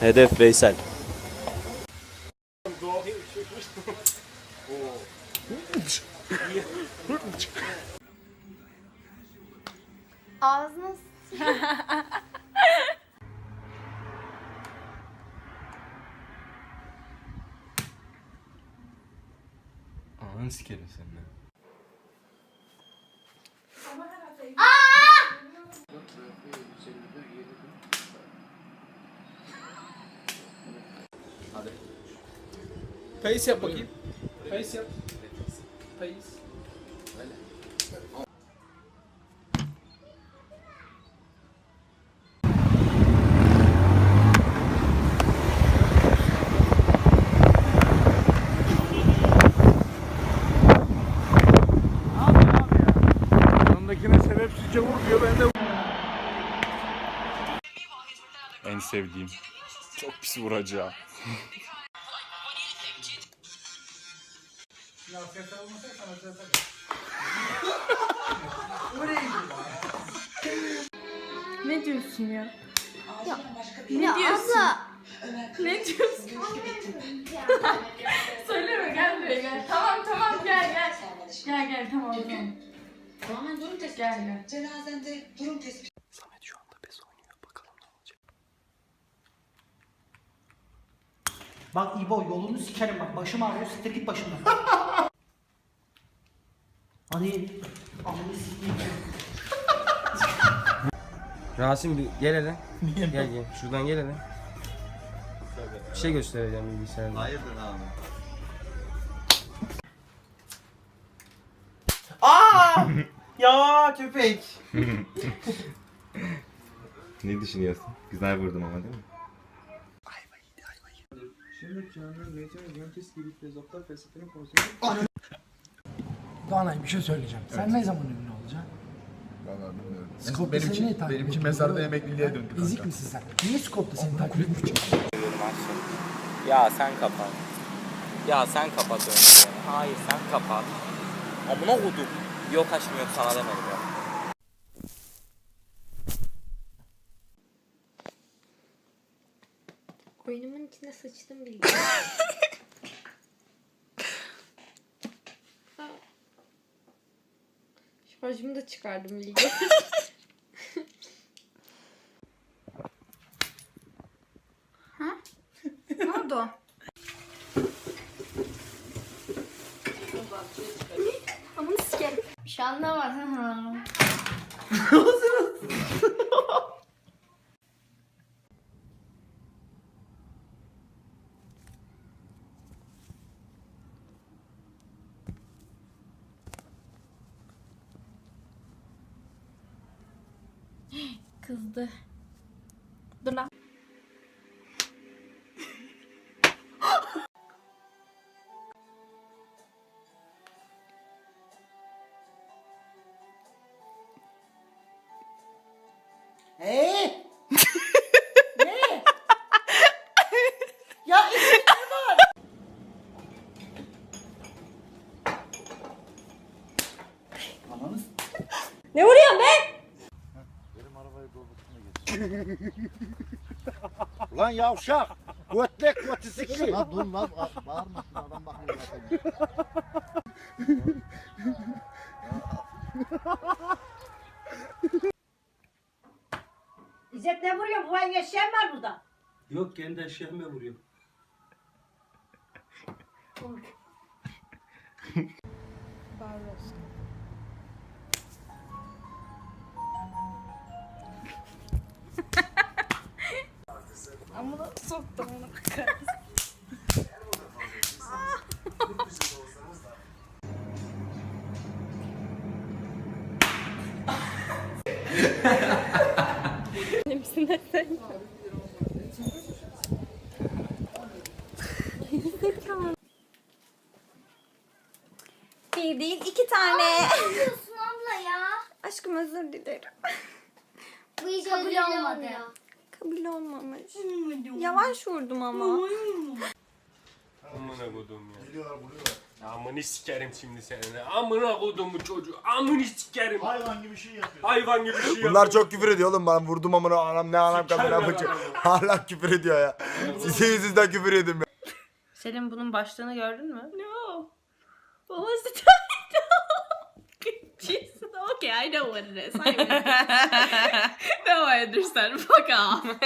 Hedef Veysel. Ağzına Ananı sikerim seninle. Face yap bakayım. Face yap. Face. Yanındakine sebepsizce vuruyor ben de En sevdiğim. Çok pis Ne diyorsun ya? ne diyorsun? Abla. Ne diyorsun? Söyleme gel buraya gel. Tamam tamam gel gel. Gel gel tamam tamam. Tamamen durum tespiti. Gel gel. Cenazende durum tespiti. Bak İbo yolunu sikerim bak başım ağrıyor siktir git başımdan. Hadi amını sikeyim. Rasim bir gel hele. gel gel. Şuradan gel hele. Bir şey göstereceğim bilgisayarda. Hayırdır abi? Aa! ya köpek. Ne düşünüyorsun? Güzel vurdum ama değil mi? Doğanay bir şey söyleyeceğim. Sen ne zaman ünlü olacaksın? Valla bilmiyorum. Skopta benim seni için, takip benim için ediyor? mezarda emekliliğe döndü Ezik kanka. misin sen? Niye Skopta seni takip ediyor? Ya sen kapat. Ya sen kapat önce. Hayır sen kapat. Amına kodum. Yok aşkım yok sana demedim ya. Oyunumun içine sıçtım bildim. Şarjımı da çıkardım bilgi. ha? Ne oldu? Amını sikerim. Bir şey anlamaz. Kızdı. Dur lan. Eee? ne? ya ne var? Ananı s- Ne vuruyorsun be? Lan yavşak! Götlek götü sikeyim! Lan dur lan bağırma şuna adam bakmıyor zaten. İzzet ne vuruyor? Bu ay yaşayan var burada. Yok kendi eşeğime vuruyor. Amına soktum onu. Benimsin sen. Bir değil iki tane. yapıyorsun abla ya? Aşkım özür dilerim. Bu hiç kabul olmadı. Kabul olmamış. Yavaş vurdum ama. Amına kodum ya. Geliyorlar vuruyorlar. Amını sikerim şimdi seninle. Amına kodumu çocuğu. Amını sikerim. Hayvan gibi şey yapıyor. Hayvan gibi şey Bunlar yapıyor. çok küfür ediyor oğlum bana vurdum amına anam ne anam yapacak. ben Hala küfür ediyor ya. Sizin yüzünden küfür yedim ya. Selim bunun başlığını gördün mü? No. What was the title? Jesus. Okay, I know what it is. I I understand. Fuck off.